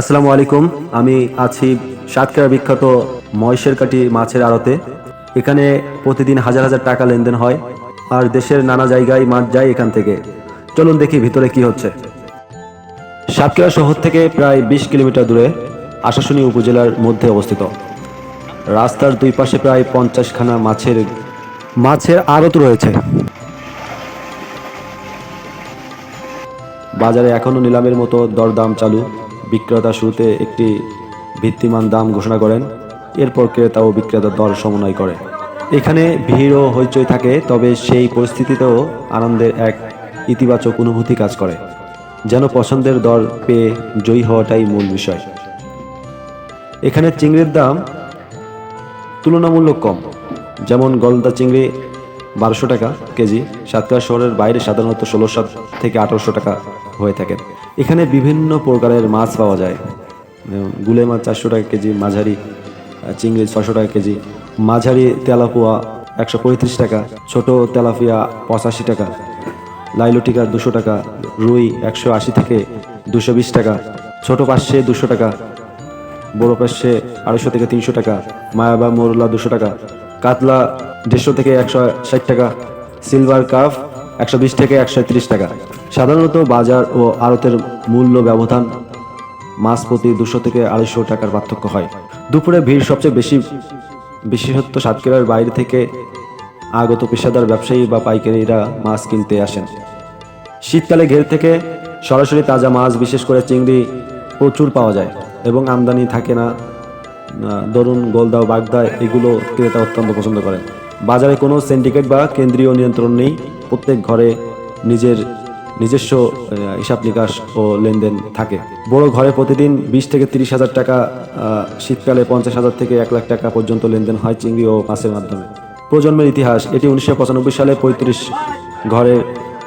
আসসালামু আলাইকুম। আমি আছি সাতক্ষীরা বিখ্যাত মহেশের কাটি মাছের আড়তে। এখানে প্রতিদিন হাজার হাজার টাকা লেনদেন হয় আর দেশের নানা জায়গায় মাছ যায় এখান থেকে। চলুন দেখি ভিতরে কি হচ্ছে। সাতক্ষীরা শহর থেকে প্রায় বিশ কিলোমিটার দূরে আশাশুনি উপজেলার মধ্যে অবস্থিত। রাস্তার দুই পাশে প্রায় পঞ্চাশখানা মাছের মাছের আড়ত রয়েছে। বাজারে এখনও নিলামের মতো দরদাম চালু। বিক্রেতা শুরুতে একটি ভিত্তিমান দাম ঘোষণা করেন, এরপর ক্রেতা ও বিক্রেতা দর সমন্বয় করে। এখানে ভিড় ও হইচই থাকে, তবে সেই পরিস্থিতিতেও আনন্দের এক ইতিবাচক অনুভূতি কাজ করে, যেন পছন্দের দর পেয়ে জয়ী হওয়াটাই মূল বিষয়। এখানে চিংড়ির দাম তুলনামূলক কম, যেমন গলদা চিংড়ি বারোশো টাকা কেজি। সাতক্ষীরা শহরের বাইরে সাধারণত ষোলোশো থেকে আঠারোশো টাকা হয়ে থাকে। এখানে বিভিন্ন প্রকারের মাছ পাওয়া যায়। গুলে মাছ চারশো টাকা কেজি, মাঝারি চিংড়ি ছশো টাকা কেজি, মাঝারি তেলাপুয়া একশো পঁয়ত্রিশ টাকা, ছোট তেলাপিয়া পঁচাশি টাকা লাইলটিকা দুশো টাকা, রুই একশো আশি থেকে দুশো বিশ টাকা, ছোট পাশে দুশো টাকা, বড় পাশে আড়াইশো থেকে তিনশো টাকা, মায়াবা মোরলা দুশো টাকা কাতলা দেড়শো থেকে একশো ষাট টাকা, সিলভার কাপ একশো বিশ থেকে একশো তিরিশ টাকা। সাধারণত বাজার ও আড়তের মূল্য ব্যবধান মাছ প্রতি দুশো থেকে আড়াইশো টাকার পার্থক্য হয়। দুপুরে ভিড় সবচেয়ে বেশি বিশেষত্ব সাতক্ষীরার বাইরে থেকে আগত পেশাদার ব্যবসায়ী বা পাইকারিরা মাছ কিনতে আসেন। শীতকালে ঘের থেকে সরাসরি তাজা মাছ, বিশেষ করে চিংড়ি, প্রচুর পাওয়া যায় এবং আমদানি থাকে না দরুন, গোলদা, বাগদা এগুলো ক্রেতা অত্যন্ত পছন্দ করেন বাজারে কোনো সিন্ডিকেট বা কেন্দ্রীয় নিয়ন্ত্রণ নেই। প্রত্যেক ঘরে নিজের নিজস্ব হিসাব নিকাশ ও লেনদেন থাকে। বড় ঘরে প্রতিদিন বিশ থেকে তিরিশ হাজার টাকা শীতকালে পঞ্চাশ হাজার থেকে এক লাখ টাকা পর্যন্ত লেনদেন হয় চিংড়ি ও মাছের মাধ্যমে। প্রজন্মের ইতিহাস, এটি উনিশশো পঁচানব্বই সালে পঁয়ত্রিশ ঘরে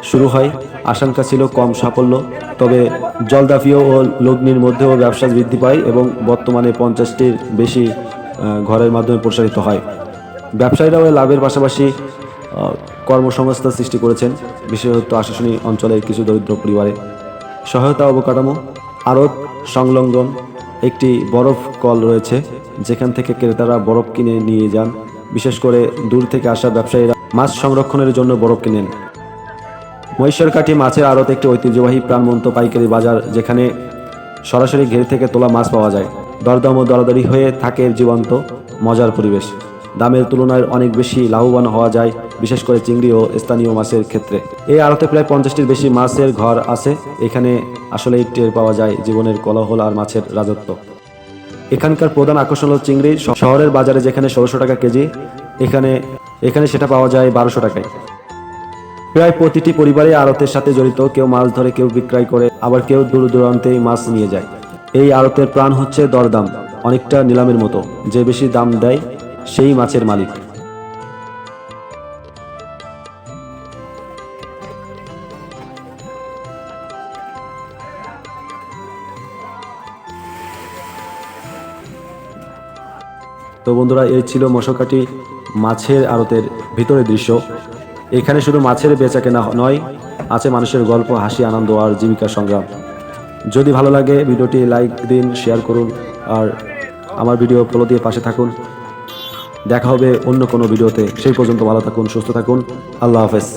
শুরু হয়। আশঙ্কা ছিল কম সাফল্য, তবে জলদাফিও ও লগ্নির মধ্যেও ব্যবসা বৃদ্ধি পায় এবং বর্তমানে পঞ্চাশটির বেশি ঘরের মাধ্যমে প্রসারিত হয়। ব্যবসায়ীরাও লাভের পাশাপাশি কর্মসংস্থান সৃষ্টি করেছেন, বিশেষত আশাসনী অঞ্চলের কিছু দরিদ্র পরিবারে। সহায়তা অবকাঠামো, আড়ত, সংলগ্ন একটি বরফ কল রয়েছে, যেখান থেকে ক্রেতারা বরফ কিনে নিয়ে যান। বিশেষ করে দূর থেকে আসা ব্যবসায়ীরা মাছ সংরক্ষণের জন্য বরফ কিনেন। মহিষরকাঠি মাছের আড়ত একটি ঐতিহ্যবাহী প্রাণবন্ত পাইকারি বাজার, যেখানে সরাসরি ঘের থেকে তোলা মাছ পাওয়া যায়। দরদাম ও দরাদরি হয়ে থাকে জীবন্ত, মজার পরিবেশ। দামের তুলনায় অনেক বেশি লাভবান হওয়া যায়, বিশেষ করে চিংড়ি ও স্থানীয় মাছের ক্ষেত্রে। এই আড়তে প্রায় পঞ্চাশটির বেশি মাছের ঘর আছে। এখানে আসলেই টের পাওয়া যায় জীবনের কলহল আর মাছের রাজত্ব। এখানকার প্রধান আকর্ষণ হল চিংড়ি। শহরের বাজারে যেখানে ষোলোশো টাকা কেজি, এখানে এখানে সেটা পাওয়া যায় বারোশো টাকায়। প্রায় প্রতিটি পরিবারে আড়তের সাথে জড়িত, কেউ মাছ ধরে, কেউ বিক্রয় করে, আবার কেউ দূর দূরান্তে মাছ নিয়ে যায়। এই আড়তের প্রাণ হচ্ছে দরদাম, অনেকটা নিলামের মতো। যে বেশি দাম দেয়, সেই মাছের মালিক। তো বন্ধুরা, এই ছিল মশকাটি মাছের আড়তের ভিতরের দৃশ্য। এখানে শুধু মাছের বেচা কেনা নয়, আছে মানুষের গল্প, হাসি, আনন্দ আর জীবিকা সংগ্রাম। যদি ভালো লাগে, ভিডিওটি লাইক দিন, শেয়ার করুন আর আমার ভিডিও ফলো দিয়ে পাশে থাকুন। দেখা হবে অন্য কোনো ভিডিওতে। সেই পর্যন্ত ভালো থাকুন, সুস্থ থাকুন। আল্লাহ হাফেজ।